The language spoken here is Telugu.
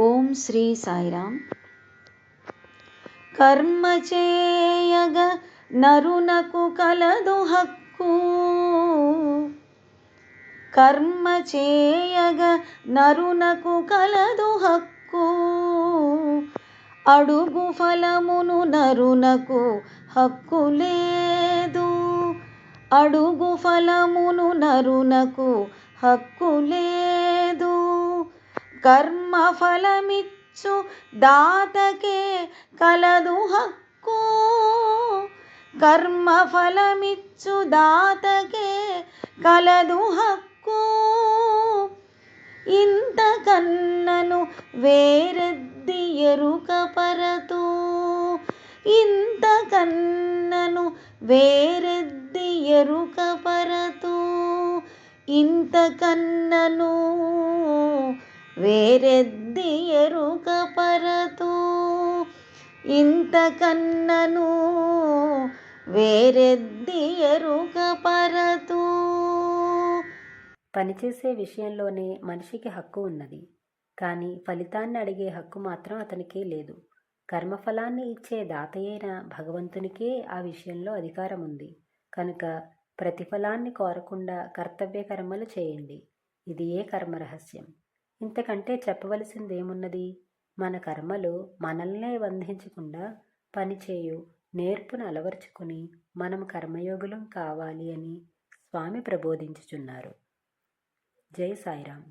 ఓం శ్రీ సాయిరామ్. కర్మ చేయగ నరునకు కలదు హక్కు. కర్మ చేయగ నరునకు కలదు హక్కు. అడుగు ఫలమును నరునకు హక్కు లేదు. అడుగు ఫలమును నరునకు హక్కు లేదు. కర్మఫలమిచ్చు దాతకే కలదు హక్కు. కర్మఫలమిచ్చు దాతకే కలదు హక్కు. ఇంతకన్నను వేరెద్ది ఎరుక పరతూ. ఇంత కన్నను వేరెద్ది ఎరుక పరతూ. ఇంత వేరెద్ది ఎరుక పరతూ ఇంతకన్నను వేరెద్ది ఎరుక పరతూ. పనిచేసే విషయంలోనే మనిషికి హక్కు ఉన్నది. కానీ ఫలితాన్ని అడిగే హక్కు మాత్రం అతనికే లేదు. కర్మఫలాన్ని ఇచ్చే దాతయైన భగవంతునికే ఆ విషయంలో అధికారం ఉంది. కనుక ప్రతిఫలాన్ని కోరకుండా కర్తవ్య కర్మలు చేయండి. ఇది ఏ కర్మ రహస్యం ఇంతకంటే చెప్పవలసిందేమున్నది? మన కర్మలు మనల్నే బంధించకుండా పనిచేయు నేర్పును అలవర్చుకుని మనం కర్మయోగులం కావాలి అని స్వామి ప్రబోధించుచున్నారు. జై సాయిరామ్